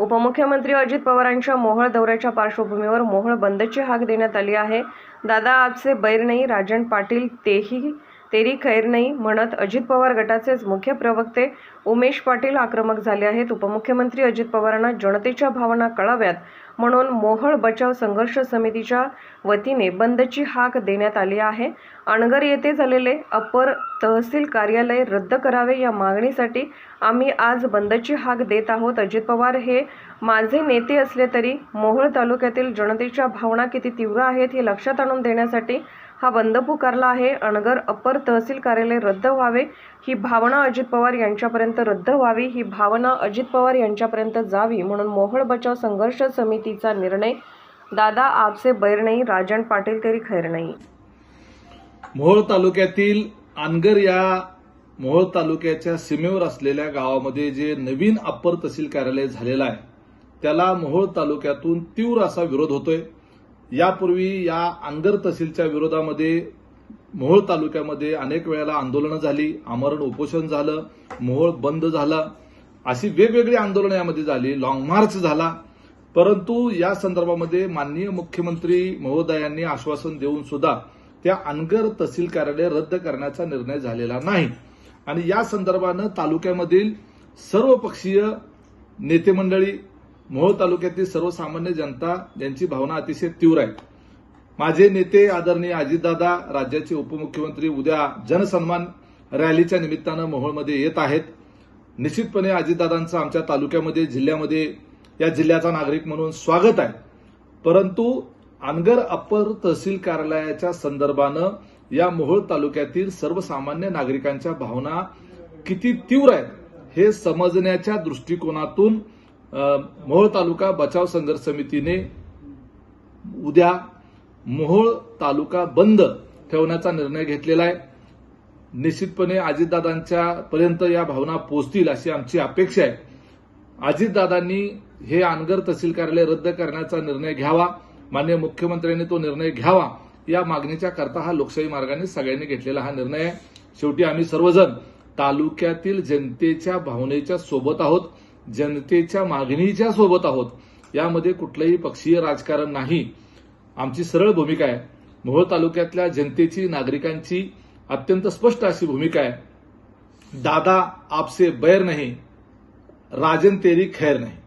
उपमुख्यमंत्री अजित पवारांच्या मोहळ दौऱ्याच्या पार्श्वभूमीवर मोहळ बंदची हाक देण्यात आली आहे. दादा आपसे बैर नाही राजन पाटील तेही तेरी खैर नाही म्हणत अजित पवार गटाचेच मुख्य प्रवक्ते उमेश पाटील आक्रमक झाले आहेत. उपमुख्यमंत्री अजित पवारांना जनतेच्या भावना कळाव्यात म्हणून मोहळ बचाव संघर्ष समितीच्या वतीने बंदची हाक देण्यात आली आहे. अणगर येथे झालेले अपर तहसील कार्यालय रद्द करावे या मागणीसाठी आम्ही आज बंदची हाक देत आहोत. अजित पवार हे माझे नेते असले तरी मोहोळ तालुक्यातील जनतेच्या भावना किती तीव्र आहेत हे लक्षात आणून देण्यासाठी हा बंद पुकारला आहे. अणगर अपर तहसील कार्यालय रद्द व्हावे ही भावना अजित पवार यांच्यापर्यंत रद्द व्हावी ही भावना अजित पवार यांच्यापर्यंत जावी म्हणून मोहळ बचाव संघर्ष समितीचा निर्णय दादा आपसे बैर नाही राजन पाटील तरी खैर नाही. मोहोळ तालुक्यातील अनगर या मोहोळ तालुक्याच्या सीमेवर असलेल्या गावामध्ये जे नवीन अप्पर तहसील कार्यालय झालेलं आहे त्याला मोहोळ तालुक्यातून तीव्र असा विरोध होतोय. यापूर्वी या अंगर तहसीलच्या विरोधामध्ये मोहोळ तालुक्यामध्ये अनेक वेळेला आंदोलनं झाली आमरण उपोषण झालं मोहोळ बंद झालं. अशी वेगवेगळी आंदोलनं यामध्ये झाली लाँग मार्च झाला. परंतु या संदर्भामध्ये माननीय मुख्यमंत्री महोदयांनी आश्वासन देऊन सुद्धा त्या अनगर तहसील कार्यालय रद्द करण्याचा निर्णय झालेला नाही. आणि या संदर्भानं तालुक्यामधील सर्वपक्षीय नेतेमंडळी नेते मंडळी मोहोळ तालुक्यातील सर्वसामान्य जनता यांची भावना अतिशय तीव्र आहे. माझे नेते आदरणीय अजितदादा राज्याचे उपमुख्यमंत्री उद्या जनसन्मान रॅलीच्या निमित्तानं मोहोळमध्ये येत आहेत. निश्चितपणे अजितदादांचं आमच्या तालुक्यामध्ये जिल्ह्यामध्ये या जिल्ह्याचा नागरिक म्हणून स्वागत आहे. परंतु अनगर अप्पर तहसील कार्यालयाच्या संदर्भानं या मोहोळ तालुक्यातील सर्वसामान्य नागरिकांच्या भावना किती तीव्र आहेत हे समजण्याच्या दृष्टिकोनातून मोहोळ तालुका बचाव संघर्ष समितीने उद्या मोहोळ तालुका बंद ठेवण्याचा निर्णय घेतलेला आहे. निश्चितपणे अजितदादांच्या पर्यंत या भावना पोचतील अशी आमची अपेक्षा आहे. अजितदादांनी हे आनगर तहसील कार्यालय रद्द करण्याचा निर्णय घ्यावा. माननीय मुख्यमंत्र्यांनी तो निर्णय घ्यावा. या मागणीच्या करता हा लोकशाही मार्गाने सगळ्यांनी घेतलेला हा निर्णय आहे. शेवटी आम्ही सर्वजण तालुक्यातील जनतेच्या भावनेच्या सोबत आहोत. जनतेच्या मागणीच्या सोबत आहोत. यामध्ये कुठलंही पक्षीय राजकारण नाही. आमची सरळ भूमिका आहे. मोहोळ तालुक्यातल्या जनतेची नागरिकांची अत्यंत स्पष्ट अशी भूमिका आहे. दादा आपसे बैर नाही राजन तेरी खैर नाही.